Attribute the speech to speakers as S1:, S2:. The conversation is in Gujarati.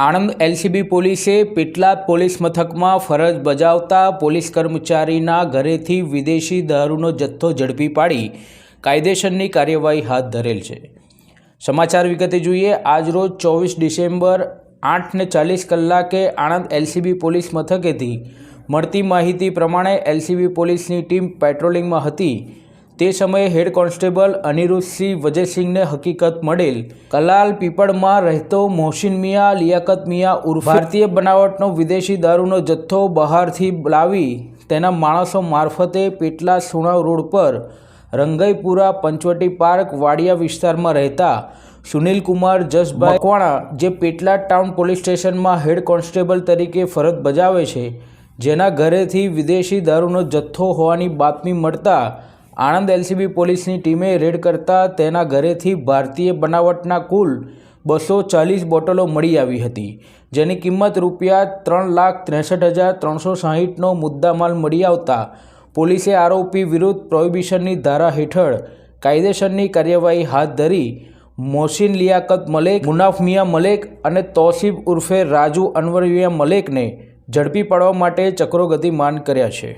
S1: આણંદ એલસીબી પોલીસે પેટલાદ પોલીસ મથકમાં ફરજ બજાવતા પોલીસ કર્મચારીના ઘરેથી વિદેશી દારૂનો જથ્થો ઝડપી પાડી કાયદેસરની કાર્યવાહી હાથ ધરેલ છે. સમાચાર વિગતે જોઈએ આજરોજ ચોવીસ ડિસેમ્બર આઠને ચાલીસ કલાકે આણંદ એલસીબી પોલીસ મથકેથી મળતી માહિતી પ્રમાણે એલસીબી પોલીસની ટીમ પેટ્રોલિંગમાં હતી. તે સમયે હેડ કોન્સ્ટેબલ અનિરુદ્ધસિંહ વજયસિંહને હકીકત મળેલ કલાલ પીપળમાં રહેતો મોહસિન મિયા, લિયાકત મિયા ઉર્ફ ભારતીય બનાવટનો વિદેશી દારૂનો જથ્થો બહારથી લાવી તેના માણસો મારફતે પેટલા સુણાવ રોડ પર રંગઈપુરા પંચવટી પાર્ક વાડિયા વિસ્તારમાં રહેતા સુનિલકુમાર જસભાઈ મકવાણા, જે પેટલાદ ટાઉન પોલીસ સ્ટેશનમાં હેડ કોન્સ્ટેબલ તરીકે ફરજ બજાવે છે, જેના ઘરેથી વિદેશી દારૂનો જથ્થો હોવાની બાતમી મળતા આણંદ એલસીબી પોલીસની ટીમે રેડ કરતા તેના ઘરેથી ભારતીય બનાવટના કુલ બસો ચાલીસ બોટલો મળી આવી હતી, જેની કિંમત રૂપિયા ત્રણ લાખ ત્રેસઠ હજાર ત્રણસો સાહીઠનો મુદ્દામાલ મળી આવતા પોલીસે આરોપી વિરુદ્ધ પ્રોહિબિશનની ધારા હેઠળ કાયદેસરની કાર્યવાહી હાથ ધરી મોહસિન લિયાકત મલેક, મુનાફ મિયા મલેક અને તોસીફ ઉર્ફે રાજુ અનવર મલેકને ઝડપી પાડવા માટે ચક્રોગતિ માન કર્યા છે.